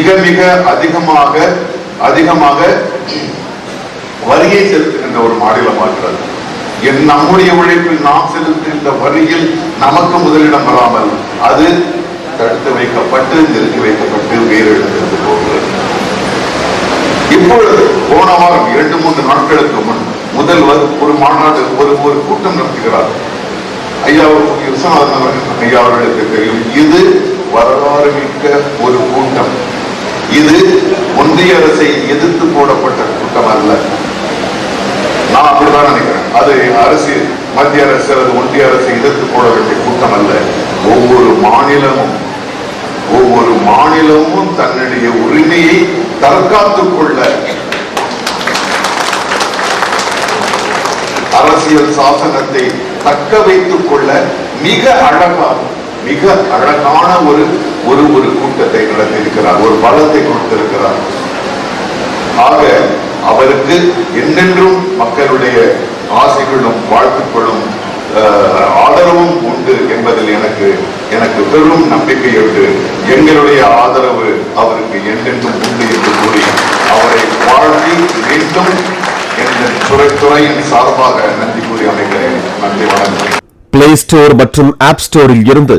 மிக மிக அதிகமாக அதிகமாக வரியை செலுத்துகின்ற ஒரு மாநிலமாகிறது என் நம்முடைய உழைப்பில் நாம் செலுத்துகின்ற வரியில் நமக்கு முதலிடம் வராமல் அது தடுத்து வைக்கப்பட்டு நிறுத்தி வைக்கப்பட்டு வேறெழுந்திருந்து போகிறது இப்பொழுது போன வாரம் இரண்டு மூன்று நாட்களுக்கு முன் முதல்வர் ஒரு மாநாடு ஒரு ஒரு கூட்டம் நடத்துகிறார். ஐயா விஸ்வநாதன் அவர்கள் ஐயா அவர்களுக்கு தெரியும். இது வரலாறு மிக்க ஒரு ஒன்றிய அரசை எதிர்த்து போடப்பட்ட கூட்டம் அல்ல. நான் அப்படிதான் நினைக்கிறேன். அது அரசு மத்திய அரசு அல்லது ஒன்றிய அரசை எதிர்த்து போட வேண்டிய கூட்டம் அல்ல. ஒவ்வொரு மாநிலமும் ஒவ்வொரு மாநிலமும் தன்னுடைய உரிமையை தற்காத்துக் கொள்ள அரசியல் சாசனத்தை தக்க வைத்துக் கொள்ள மிக அழகாக மிக அழகான ஒரு ஒரு ஒரு கூட்டத்தை நடத்தியிருக்கிறார் ஒரு பலத்தை கொடுத்திருக்கிறார். ஆக அவருக்கு என்னென்றும் மக்களுடைய ஆசைகளும் வாழ்த்துக்களும் ஆதரவும் உண்டு என்பதில் எனக்கு எனக்கு பெரும் நம்பிக்கை உண்டு. எங்களுடைய ஆதரவு அவருக்கு என்றென்றும் உண்டு என்று கூறி அவரை வாழ்த்தி மீண்டும் எங்கள் துறை துறையின் சார்பாக நன்றி கூறி அமைக்கிறேன். நன்றி வணக்கம். பிளே ஸ்டோர் மற்றும் ஆப் ஸ்டோரில் இருந்து